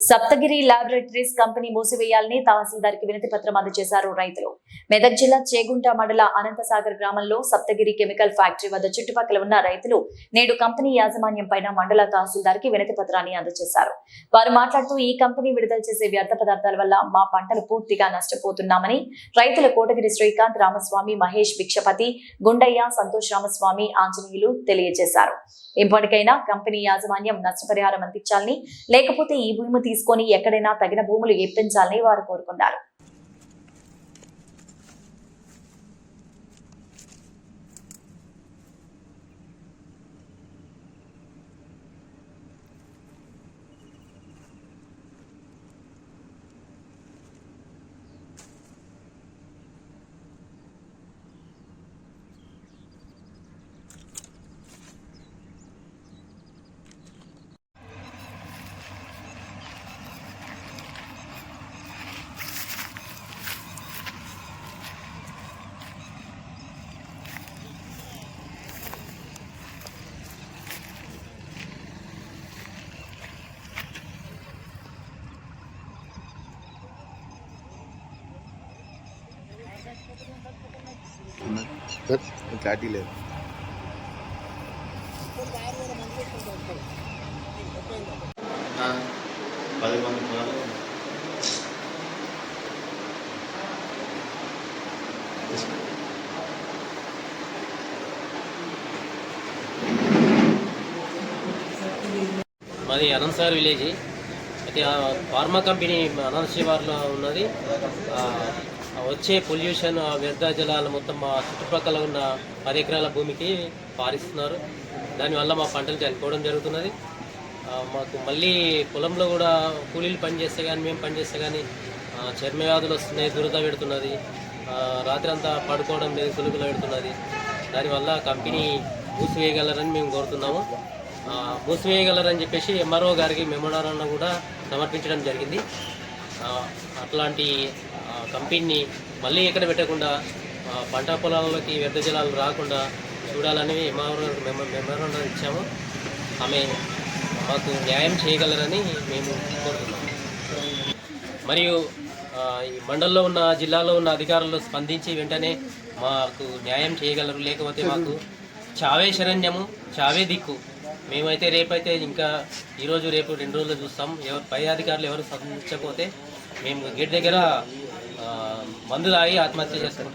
Saptagiri laboratories company మూసివేయాలని తహసీల్దార్కి వినతి పత్రం అందజేశారు రైతులు. మెదక్ జిల్లా చేగుంట మండల అనంతసాగర్ గ్రామంలో సప్తగిరి కెమికల్ ఫ్యాక్టరీ వద్ద చుట్టుపక్కల ఉన్న రైతులు నేడు కంపెనీ యాజమాన్యం పైన మండల తహసీల్దార్కి వినతి పత్రాన్ని అందజేశారు. వారు మాట్లాడుతూ ఈ కంపెనీ విడుదల చేసే వ్యర్థ పదార్థాల వల్ల మా పంటలు పూర్తిగా నష్టపోతున్నామని రైతుల కోటగిరి శ్రీకాంత్ రామస్వామి మహేష్ భిక్షపతి గుండయ్య సంతోష్ రామస్వామి ఆంజనేయులు తెలియజేశారు. ఇప్పటికైనా కంపెనీ యాజమాన్యం నష్టపరిహారం అందించాలని లేకపోతే ఈ భూమి తీసుకొని ఎక్కడైనా తగిన భూములు ఇప్పించాలని వారు కోరుకున్నారు. సార్ క్లారిటీ లేదు. పది మంది మాది అనంతసార్ విలేజ్. అయితే ఫార్మా కంపెనీ అనంత శివార్లో ఉన్నది. వచ్చే పొల్యూషన్ ఆ వ్యర్థ జలాలు మొత్తం మా చుట్టుపక్కల ఉన్న పది ఎకరాల భూమికి పారిస్తున్నారు. దానివల్ల మా పంటలు చనిపోవడం జరుగుతున్నది. మాకు మళ్ళీ పొలంలో కూడా కూలీలు పని చేస్తే కానీ మేము పని చేస్తే కానీ చర్మ వ్యాధులు వస్తున్నాయి దురద పెడుతున్నది. రాత్రి అంతా పడుకోవడం లేదు సులుగులు పెడుతున్నది. దానివల్ల కంపెనీ మూసివేయగలరని మేము కోరుతున్నాము. మూసివేయగలరని చెప్పేసి ఎంఆర్ఓ గారికి మెమోరాండం కూడా సమర్పించడం జరిగింది. అట్లాంటి కంపెనీని మళ్ళీ ఎక్కడ పెట్టకుండా పంట పొలాలలోకి వ్యర్థ జలాలు రాకుండా చూడాలని ఎంఆర్ఓ మెమోరాండం ఇచ్చాము. ఆమె మాకు న్యాయం చేయగలరని మేము కోరుతున్నాము మరియు ఈ మండలంలో ఉన్న జిల్లాలో ఉన్న అధికారులు స్పందించి వెంటనే మాకు న్యాయం చేయగలరు. లేకపోతే మాకు చావే శరణ్యము చావే దిక్కు. మేమైతే రేపైతే ఇంకా ఈరోజు రేపు రెండు రోజులు చూస్తాం. ఎవరు పై అధికారులు ఎవరు స్పందించకపోతే మేము గేట్ దగ్గర మందులు ఆగి ఆత్మహత్య చేసుకుంటాం.